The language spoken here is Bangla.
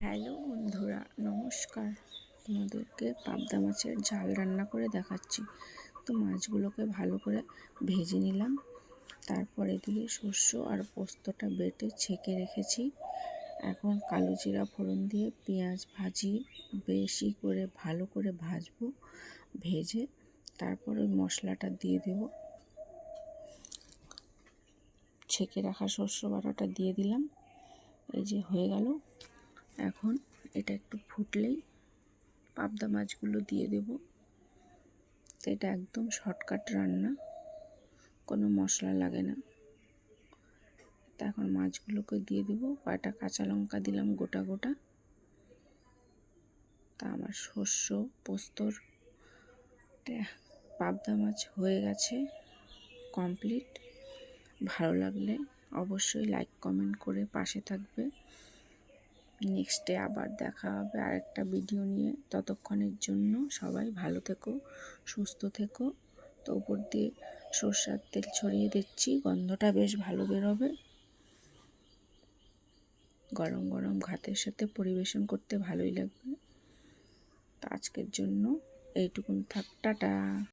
হ্যালো বন্ধুরা, নমস্কার। তোমাদেরকে পাবদা মাছের ঝাল রান্না করে দেখাচ্ছি। তো মাছগুলোকে ভালো করে ভেজে নিলাম। তারপরে দিয়ে শস্য আর পোস্তটা বেটে ছেঁকে রেখেছি। এখন কালো জিরা ফোড়ন দিয়ে পেঁয়াজ ভাজি, বেশি করে ভালো করে ভাজবো, ভেজে তারপর ওই মশলাটা দিয়ে দেব। ছেঁকে রাখা শস্য বাটাটা দিয়ে দিলাম। এই যে হয়ে গেল। এখন এটা একটু ফুটলেই পাবদা মাছগুলো দিয়ে দেব। তো এটা একদম শর্টকাট রান্না, কোনো মশলা লাগে না। তা এখন মাছগুলোকে দিয়ে দেব, কয়টা কাঁচা লঙ্কা দিলাম গোটা গোটা। তা আমার শস্য, পোস্তর পাবদা মাছ হয়ে গেছে কমপ্লিট। ভালো লাগলে অবশ্যই লাইক, কমেন্ট করে পাশে থাকবে। নেক্সটে আবার দেখা হবে আরেকটা ভিডিও নিয়ে। ততক্ষণের জন্য সবাই ভালো থেকো, সুস্থ থেকো। তো উপর দিয়ে সর্ষার তেল ছড়িয়ে দিচ্ছি, গন্ধটা বেশ ভালো বেরোবে। গরম গরম ভাতের সাথে পরিবেশন করতে ভালোই লাগবে। তো আজকের জন্য এইটুকুন থাক, টাটা।